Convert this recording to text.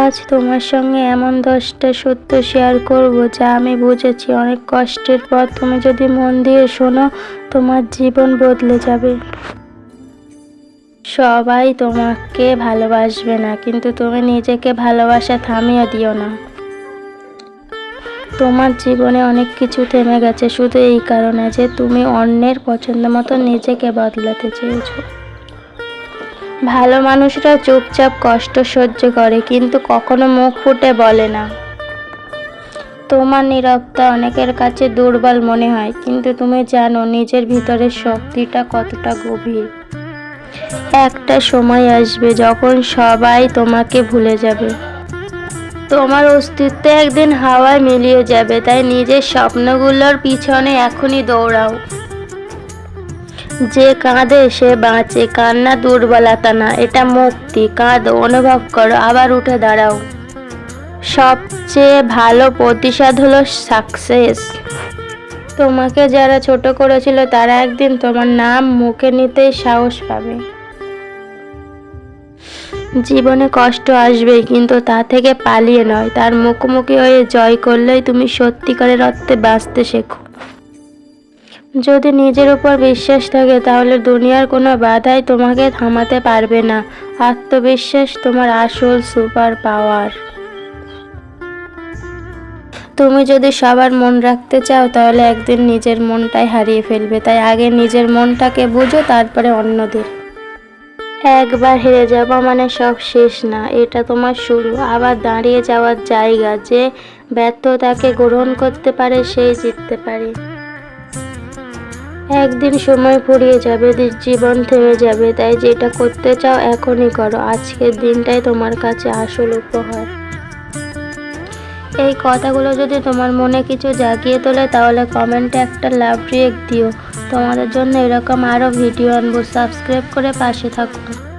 আজ তোমার সঙ্গে এমন দশটা সত্য শেয়ার করব যা আমি বুঝেছি। অনেক কষ্টের পর তুমি যদি মন দিয়ে শোনো, তোমার জীবন বদলে যাবে। সবাই তোমাকে ভালোবাসবে না, কিন্তু তুমি নিজেকে ভালোবাসা থামিয়ে দিও না। তোমার জীবনে অনেক কিছু থেমে গেছে, শুধু এই কারণে যে তুমি অন্যের পছন্দ মতো নিজেকে বদলাতে চেয়েছো। ভালো মানুষরা চুপচাপ কষ্ট সহ্য করে, কিন্তু কখনো মুখ ফুটে বলে না। তোমার নীরবতা অনেকের কাছে দুর্বল মনে হয়, কিন্তু তুমি জানো নিজের ভিতরের শক্তিটা কতটা গভীর। একটা সময় আসবে যখন সবাই তোমাকে ভুলে যাবে। তোমার অস্তিত্ব একদিন হাওয়ায় মিলিয়ে যাবে, তাই নিজের স্বপ্নগুলোর পিছনে এখনই দৌড়াও। যে কাঁদে সে বাঁচে। কান্না দুর্বলতা না এটা মুক্তি। কাঁদো, অনুভব করো, আবার উঠে দাঁড়াও। সবচেয়ে ভালো প্রতিশোধ হলো সাকসেস তোমাকে যারা ছোট করেছিল, তারা একদিন তোমার নাম মুখে নিতেই সাহস পাবে। জীবনে কষ্ট আসবে, কিন্তু তা থেকে পালিয়ে নয়। তার মুখোমুখি হয়ে জয় করলেই তুমি সত্যিকারের অর্থে বাঁচতে শেখো। যদি নিজের উপর বিশ্বাস থাকে, তাহলে দুনিয়ার কোনো বাধাই তোমাকে থামাতে পারবে না। আত্মবিশ্বাস তোমার আসল সুপার পাওয়ার তুমি যদি সবার মন রাখতে চাও, তাহলে একদিন নিজের মনটাই হারিয়ে ফেলবে। তাই আগে নিজের মনটাকে বুঝো, তারপরে অন্যদের। একবার হেরে যাওয়া মানে সব শেষ না, এটা তোমার শুরু। আবার দাঁড়িয়ে যাওয়ার জায়গা যে ব্যর্থতাকে গ্রহণ করতে পারে, সেই জিততে পারে। একদিন সময় ফুরিয়ে যাবে, জীবন থেমে যাবে, তাই যেটা করতে চাও এখনই করো। আজকের দিনটাই তোমার কাছে আসল উপহার। এই কথাগুলো যদি তোমার মনে কিছু জাগিয়ে তোলে, তাহলে কমেন্টে একটা লাভ রিয়েক্ট দিও। তোমাদের জন্য এরকম আরও ভিডিও আনব। সাবস্ক্রাইব করে পাশে থাকুন